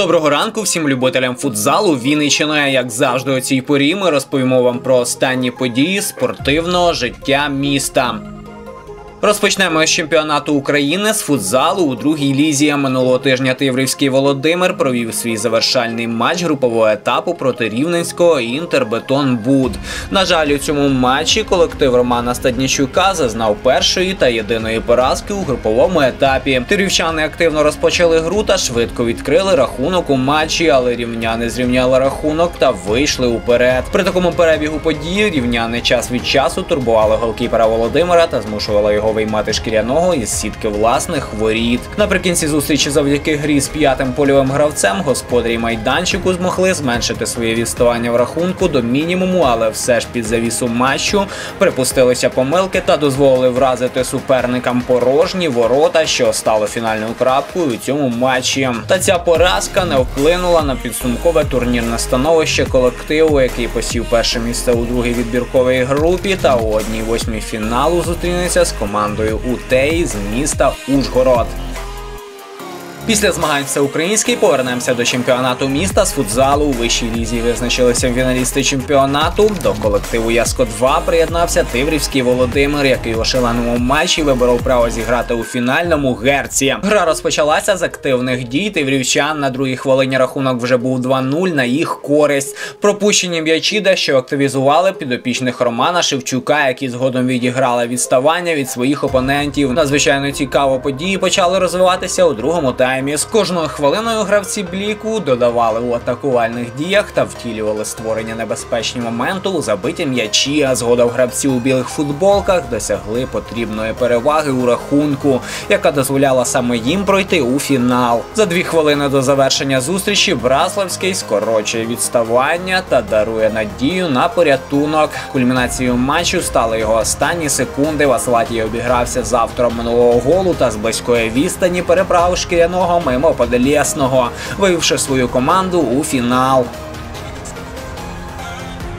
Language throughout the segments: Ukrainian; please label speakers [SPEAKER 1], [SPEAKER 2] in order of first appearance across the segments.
[SPEAKER 1] Доброго ранку всім любителям футзалу. Вінниччина, як завжди, у цій порі ми розповімо вам про останні події спортивного життя міста. Розпочнемо з чемпіонату України з футзалу у другій лізі. Минулого тижня Тиврівський Володимир провів свій завершальний матч групового етапу проти рівненського Інтербетон Буд. На жаль, у цьому матчі колектив Романа Стаднічука зазнав першої та єдиної поразки у груповому етапі. Тирівчани активно розпочали гру та швидко відкрили рахунок у матчі, але рівняни зрівняли рахунок та вийшли уперед. При такому перебігу події рівняни час від часу турбували голкіпера Володимира та змушували його виймати шкіряного із сітки власних воріт. Наприкінці зустрічі, завдяки грі з п'ятим польовим гравцем, господарі майданчику змогли зменшити своє відставання в рахунку до мінімуму, але все ж під завісу матчу припустилися помилки та дозволили вразити суперникам порожні ворота, що стало фінальною крапкою у цьому матчі. Та ця поразка не вплинула на підсумкове турнірне становище колективу, який посів перше місце у другій відбірковій групі, та у одній восьмій фіналу зустрінеться з командою командою УТЕЙ з міста Ужгород. Після змагань всеукраїнський повернемося до чемпіонату міста з футзалу. У вищій лізі визначилися фіналісти чемпіонату. До колективу Яско 2 приєднався Тиврівський Володимир, який у шаленому матчі виборов право зіграти у фінальному герці. Гра розпочалася з активних дій. Тиврівчан на другій хвилині рахунок вже був 2-0 на їх користь. Пропущені м'ячі, дещо активізували підопічних Романа Шевчука, які згодом відіграли відставання від своїх опонентів. Надзвичайно цікаво події почали розвиватися у другому таймі таймі. З кожною хвилиною гравці бліку додавали у атакувальних діях та втілювали створення небезпечні моменту у забиті м'ячі. А згодом гравці у білих футболках досягли потрібної переваги у рахунку, яка дозволяла саме їм пройти у фінал. За дві хвилини до завершення зустрічі Браславський скорочує відставання та дарує надію на порятунок. Кульмінацією матчу стали його останні секунди. Васлатій обігрався з автором минулого голу та з близької відстані переправив шкіряного мимо Поделєсного, вивівши свою команду у фінал.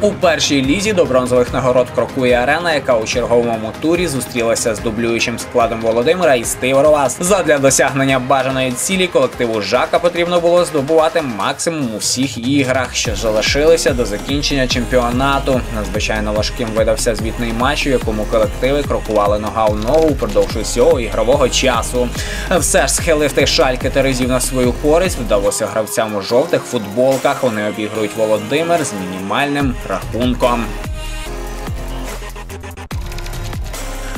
[SPEAKER 1] У першій лізі до бронзових нагород крокує арена, яка у черговому турі зустрілася з дублюючим складом Володимира і Стиворова. Задля досягнення бажаної цілі колективу Жака потрібно було здобувати максимум у всіх іграх, що залишилися до закінчення чемпіонату. Надзвичайно важким видався звітний матч, у якому колективи крокували нога у ногу впродовж усього ігрового часу. Все ж схилити шальки терезів на свою користь вдалося гравцям у жовтих футболках. Вони обігрують Володимир з мінімальним рахунком.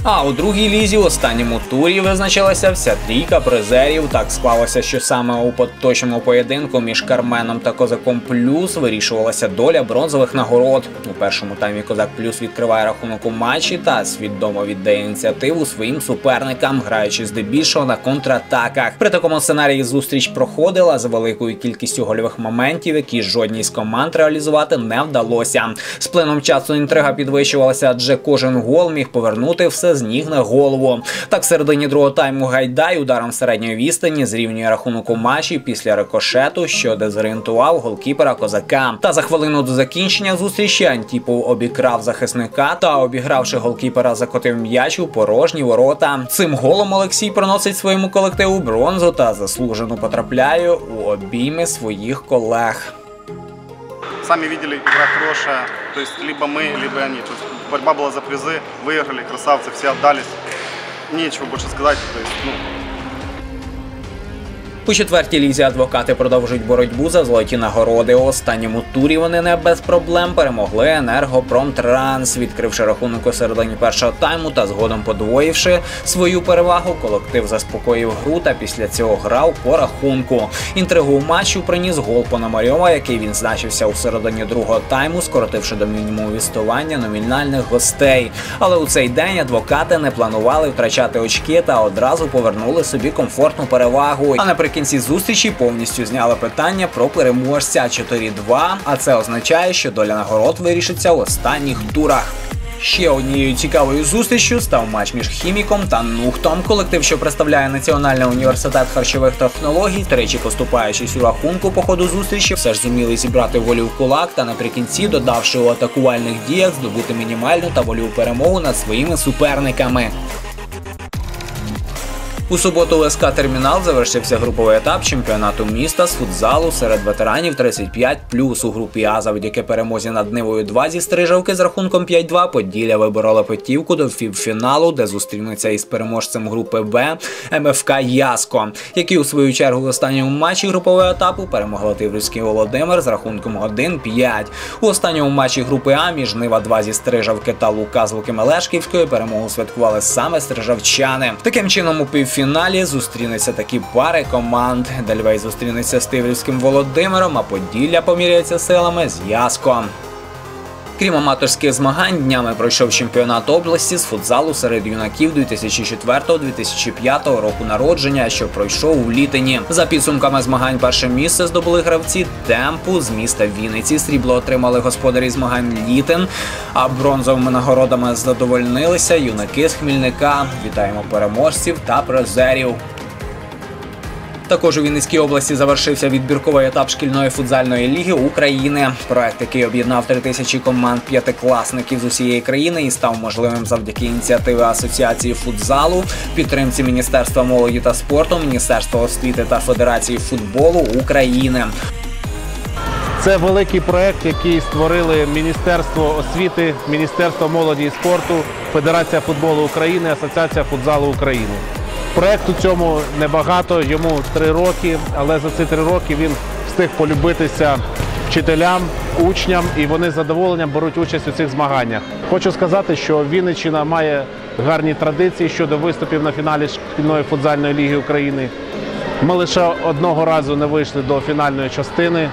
[SPEAKER 1] А у другій лізі в останньому турі визначилася вся трійка призерів. Так склалося, що саме у поточному поєдинку між Карменом та Козаком Плюс вирішувалася доля бронзових нагород. У першому таймі Козак Плюс відкриває рахунок у матчі та свідомо віддає ініціативу своїм суперникам, граючи здебільшого на контратаках. При такому сценарії зустріч проходила за великою кількістю гольових моментів, які жодній з команд реалізувати не вдалося. З плином часу інтрига підвищувалася, адже кожен гол міг повернути все з ніг на голову. Так в середині другого тайму Гайдай ударом середньої відстані зрівнює рахунок у матчі після рикошету, що дезорієнтував голкіпера козака. Та за хвилину до закінчення зустрічі Антіпов обікрав захисника та, обігравши голкіпера, закотив м'яч у порожні ворота. Цим голом Олексій приносить своєму колективу бронзу та заслужено потрапляє у обійми своїх колег.
[SPEAKER 2] Сами видели, игра хорошая. То есть либо мы, либо они. То есть борьба была за призы, выиграли, красавцы, все отдались. Нечего больше сказать. То есть, ну,
[SPEAKER 1] у четвертій лізі адвокати продовжують боротьбу за золоті нагороди. У останньому турі вони не без проблем перемогли енергопромтранс, відкривши рахунок у середині першого тайму та згодом подвоївши свою перевагу. Колектив заспокоїв гру та після цього грав по рахунку. Інтригу матчу приніс гол Пономарьова, який він значився у середині другого тайму, скоротивши до мінімуму відставання номінальних гостей. Але у цей день адвокати не планували втрачати очки та одразу повернули собі комфортну перевагу. А наприкінці наприкінці зустрічі повністю зняли питання про переможця 4-2, а це означає, що доля нагород вирішиться в останніх турах. Ще однією цікавою зустрічю став матч між хіміком та нухтом. Колектив, що представляє Національний університет харчових технологій, тричі поступаючись у рахунку по ходу зустрічі, все ж зуміли зібрати волю в кулак та наприкінці, додавши у атакувальних діях, здобути мінімальну та волю перемогу над своїми суперниками. У суботу ЛСК Термінал завершився груповий етап чемпіонату міста з футзалу серед ветеранів 35 у групі А завдяки перемозі над Нивою 2 зі Стрижавки з рахунком 5-2 Поділля виборола путівку до півфіналу, де зустрінуться із переможцем групи Б МФК Яско, який у свою чергу в останньому матчі групового етапу перемогла Тиврівський Володимир з рахунком 1-5. У останньому матчі групи А між Нива 2 зі Стрижавки та Лука з Луки Мелешківської перемогу святкували саме стрижавчани. Таким чином у півфіналі зустрінуться такі пари команд. Дальвей зустрінеться з Тиврівським Володимиром, а Поділля поміряється силами з Яском. Крім аматорських змагань, днями пройшов чемпіонат області з футзалу серед юнаків 2004-2005 року народження, що пройшов у літині. За підсумками змагань перше місце здобули гравці темпу з міста Вінниці. Срібло отримали господарі змагань Літин, а бронзовими нагородами задовольнилися юнаки з Хмільника. Вітаємо переможців та призерів. Також у Вінницькій області завершився відбірковий етап шкільної футзальної ліги України. Проект, який об'єднав три тисячі команд п'ятикласників з усієї країни і став можливим завдяки ініціативи Асоціації футзалу, підтримці Міністерства молоді та спорту, Міністерства освіти та Федерації футболу України.
[SPEAKER 3] Це великий проект, який створили Міністерство освіти, Міністерство молоді і спорту, Федерація футболу України, Асоціація футзалу України. Проекту цьому небагато, йому три роки, але за ці три роки він встиг полюбитися вчителям, учням, і вони з задоволенням беруть участь у цих змаганнях. Хочу сказати, що Вінниччина має гарні традиції щодо виступів на фіналі шкільної футзальної ліги України. Ми лише одного разу не вийшли до фінальної частини,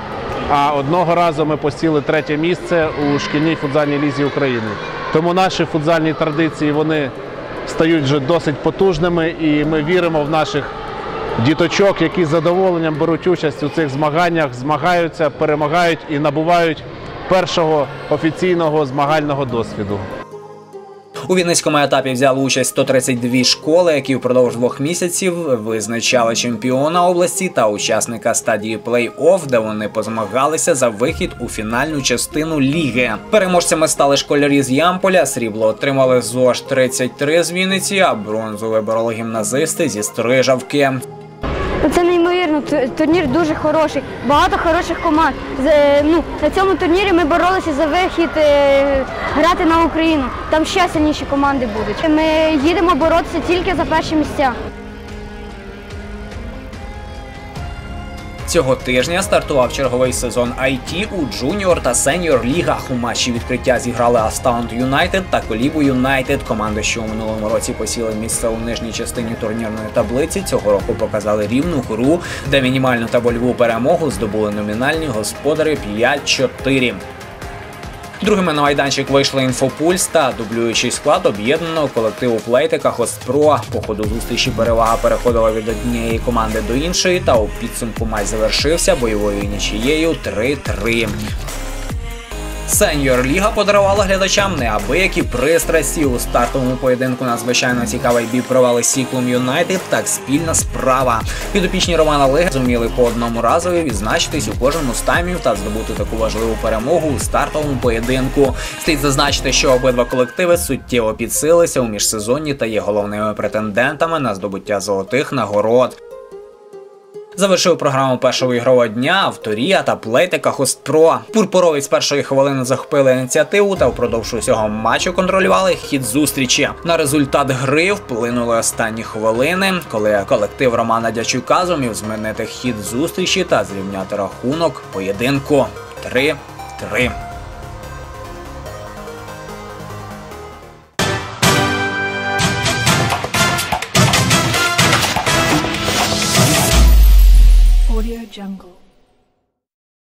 [SPEAKER 3] а одного разу ми посіли третє місце у шкільній футзальній лізі України. Тому наші футзальні традиції вони стають вже досить потужними, і ми віримо в наших діточок, які з задоволенням беруть участь у цих змаганнях, змагаються, перемагають і набувають першого офіційного змагального досвіду.
[SPEAKER 1] У Вінницькому етапі взяли участь 132 школи, які впродовж двох місяців визначали чемпіона області та учасника стадії плей-офф, де вони позмагалися за вихід у фінальну частину ліги. Переможцями стали школярі з Ямполя. Срібло отримали ЗОЖ 33 з Вінниці, а бронзу вибороли гімназисти зі Стрижавки.
[SPEAKER 4] Це неймовірно. Ту- Турнір дуже хороший, багато хороших команд. Е, Ну, на цьому турнірі ми боролися за вихід е, грати на Україну. Там ще сильніші команди будуть. Ми їдемо боротися тільки за перші місця.
[SPEAKER 1] Цього тижня стартував черговий сезон IT у джуніор та сеньор лігах. У матчі відкриття зіграли Астаунд Юнайтед та Колібу Юнайтед. Команди, що у минулому році посіли місце у нижній частині турнірної таблиці, цього року показали рівну гру, де мінімальну та больову перемогу здобули номінальні господарі 5-4. Другими на майданчик вийшли інфопульс та дублюючий склад об'єднаного колективу Плейтика Хостпро. По ходу зустрічі перевага переходила від однієї команди до іншої, та у підсумку май завершився бойовою нічією 3-3. Сеньор Ліга подарувала глядачам неабиякі пристрасті у стартовому поєдинку. Надзвичайно цікавий бій провели Сіклум Юнайтед та спільна справа. Підопічні Романа Лиги зуміли по одному разові відзначитись у кожному з таймів та здобути таку важливу перемогу у стартовому поєдинку. Слід зазначити, що обидва колективи суттєво підсилися у міжсезонні та є головними претендентами на здобуття золотих нагород. Завершив програму першого ігрового дня авторія та плейтика Хостпро. Пурпурові з першої хвилини захопили ініціативу та впродовж усього матчу контролювали хід зустрічі. На результат гри вплинули останні хвилини, коли колектив Романа Дячука зумів змінити хід зустрічі та зрівняти рахунок поєдинку 3-3.